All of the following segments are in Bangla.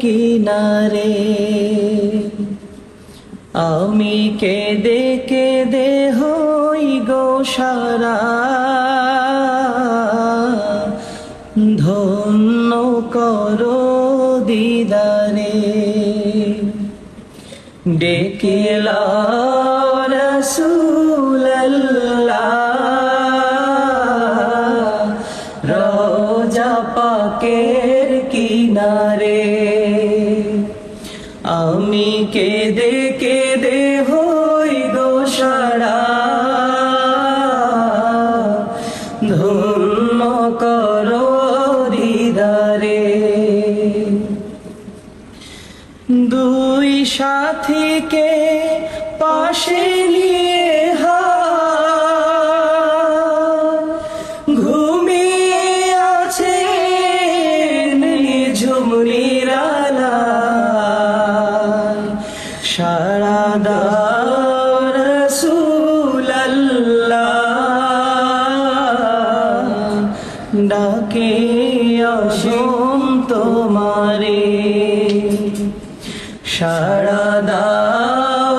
কিনারে। আমি কেঁদে কেঁদে হই গো সারা ধন্য করো ডেকেলা রোজা পাকের কিনারে। আমি কেঁদে কেঁদে হই দোষারা সাথীকে পাশে নিয়ে সারা দাও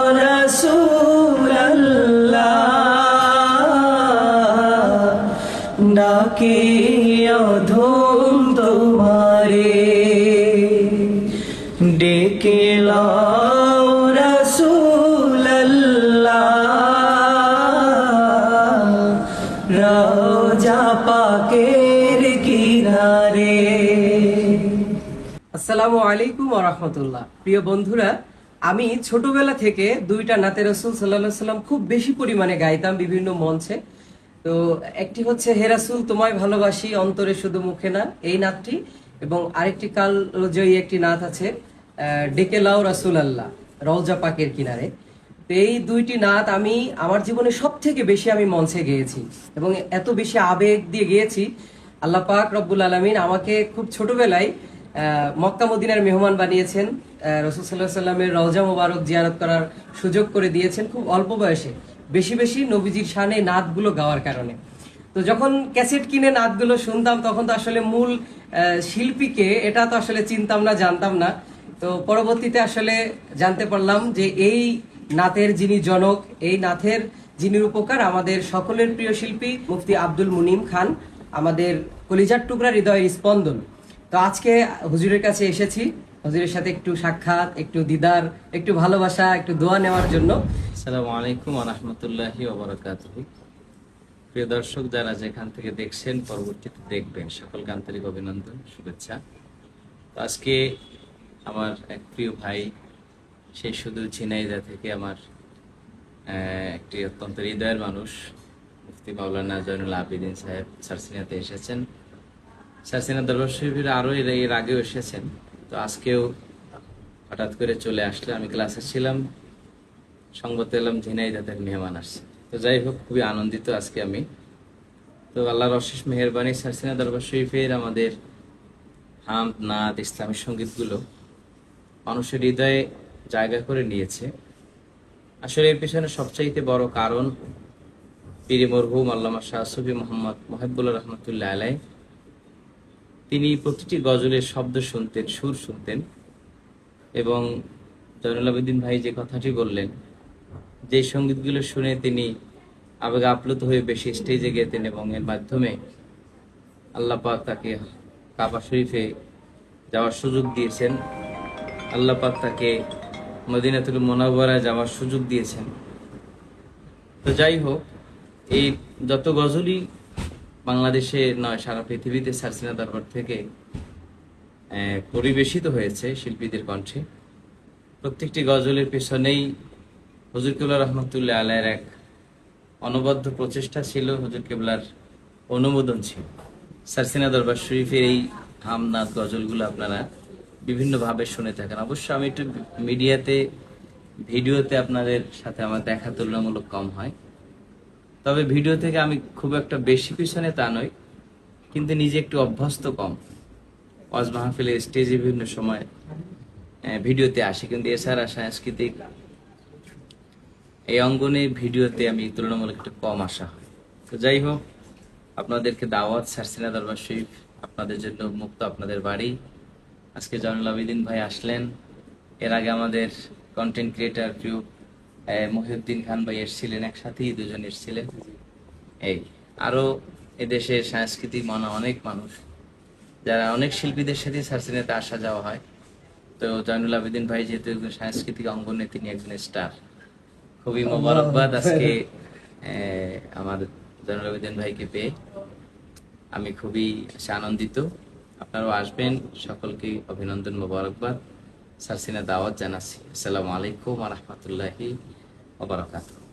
ডাকে অধম তোমারে। ডেকে লাও রাসূলুল্লাহ। রওজা আসসালামু আলাইকুম রহমতুল্লাহ। প্রিয় বন্ধুরা, আমি ছোটবেলা থেকে দুইটা নাতে রসুল সাল্লাম খুব বেশি পরিমাণে গাইতাম বিভিন্ন মঞ্চে। তো একটি হচ্ছে হেরাসুল তোমায় ভালোবাসি, অন্তরে শুধু মুখে না। এই নাতটি এবং আরেকটি কাল জয়ী একটি নাত আছে ডেকে লাও রাসুল আল্লাহ রওজা পাকের কিনারে। তো এই দুইটি নাত আমি, আমার জীবনে সব থেকে বেশি আমি মঞ্চে গেয়েছি এবং এত বেশি আবেগ দিয়ে গিয়েছি। আল্লাহ পাক রব্বুল আলমিন আমাকে খুব ছোটবেলায় মক্কা মদিনার মেহমান বানিয়েছেন। রসুল সাল্লাহ সাল্লামের রওজা মোবারক জিয়ারত করার সুযোগ করে দিয়েছেন খুব অল্প বয়সে। বেশি বেশি নবীজির শানে নাতগুলো গাওয়ার কারণে। তো যখন ক্যাসেট কিনে নাতগুলো শুনতাম, তখন তো আসলে মূল শিল্পীকে এটা তো আসলে চিনতাম না, জানতাম না। তো পরবর্তীতে আসলে জানতে পারলাম যে এই নাথের যিনি জনক, এই নাথের যিনি উপকার আমাদের সকলের প্রিয় শিল্পী মুফতি আব্দুল মুনিম খান, আমাদের কলিজার টুকরা হৃদয়ের স্পন্দন। তো আজকে হুজুরের কাছে এসেছি। হুজুরের সাথে একটু সাক্ষাৎ, একটু দিদার, একটু ভালোবাসা, একটু দোয়া নেওয়ার জন্য। আসসালামু আলাইকুম ওবরাকাতুহু প্রিয় দর্শক, যারা যেখান থেকে দেখছেন, পরবর্তীতে দেখবেন। সকলকে আন্তরিক অভিনন্দন, শুভেচ্ছা। তো আজকে আমার এক প্রিয় ভাই সেই শুধু ঝিনাইদা থেকে আমার একটি অত্যন্ত হৃদয়ের মানুষ। মুফতি মাওলানা জয়নুল আবিদিন সাহেব সারসিনাতে এসেছেন। সারসিনা দরবার শরীফের আরও এর এর আগেও এসেছেন। তো আজকেও হঠাৎ করে চলে আসলে আমি ক্লাসে ছিলাম, সংবাদ এলাম ঝিনাইদাদের মেহমান আসছে। তো যাই হোক, খুবই আনন্দিত আজকে আমি। তো আল্লাহর অশেষ মেহরবানি সারসিনা দরবার শরীফের আমাদের হাম নাদ ইসলামী সঙ্গীতগুলো মানুষের হৃদয়ে জায়গা করে নিয়েছে। আসলে এর পেছনে সবচাইতে বড় কারণ পীর মরহুম আল্লামা শাহ সুফি মোহাম্মদ মহাবুল্লাহ রহমতুল্লাহ আলাই তিনি প্রতিটি গজলের শব্দ শুনতেন, সুর শুনতেন। এবং জয়নুল আবেদিন ভাই যে কথাটি বললেন, যে সঙ্গীতগুলো শুনে তিনি আবেগ আপ্লুত হয়ে বেশি স্টেজে গেতেন এবং এর মাধ্যমে আল্লাহ পাক তাকে কাবা শরীফে যাওয়ার সুযোগ দিয়েছেন। আল্লাহ পাক তাকে মদিনাতুল মোনাবরা যাওয়ার সুযোগ দিয়েছেন। তো যাই হোক, এই যত গজলই বাংলাদেশে নয়, সারা পৃথিবীতে সারসিনা দরবার থেকে পরিবেশিত হয়েছে শিল্পীদের কণ্ঠে। প্রত্যেকটি গজলের পেছনেই হজুর কেবলা রহমতুল্লাহ আলাইয়ের এক অনবদ্য প্রচেষ্টা ছিল, হজুর কেবলার অনুমোদন ছিল। সারসিনা দরবার শরীফের এই হামনাথ গজলগুলো আপনারা বিভিন্নভাবে শুনে থাকেন। অবশ্য আমি একটু মিডিয়াতে, ভিডিওতে আপনাদের সাথে আমার দেখা তুলনামূলক কম হয়। তবে ভিডিও থেকে আমি খুব একটা বেশি পিছনে তা নই, কিন্তু নিজে একটু অভ্যস্ত কম। ওয়াজ মাহফিলে স্টেজে বিভিন্ন সময় ভিডিওতে আসি, কিন্তু এছাড়া সাংস্কৃতিক এই অঙ্গনে ভিডিওতে আমি তুলনামূলক একটু কম আসা হয়। তো যাই হোক, আপনাদেরকে দাওয়াত, সারসিনা দরবার শরীফ, আপনাদের জন্য মুক্ত আপনাদের বাড়ি। আজকে জয়নুল আবেদিন ভাই আসলেন। এর আগে আমাদের কন্টেন্ট ক্রিয়েটার প্রিয় মহিউদ্দিন খান ভাই এসছিলেন একসাথেই দুজন এসেছিলেন। এই আরও এদেশের সাংস্কৃতিক মনা অনেক মানুষ যারা অনেক শিল্পীদের সাথে সারসিনাতে আসা যাওয়া হয়। তো জয়নুল আবেদিন ভাই যেহেতু একজন সাংস্কৃতিক অঙ্গনে তিনি একজন স্টার। খুবই মোবারকবাদ আজকে আমার জয়নুল আবেদিন ভাইকে পেয়ে। আমি খুবই আনন্দিত। আপনারাও আসবেন সকলকে অভিনন্দন মোবারকবাদ। সারসিনা দাওয়াত জানাচ্ছি। আসসালামু আলাইকুম রহমতুল্লাহি wabarakatuh.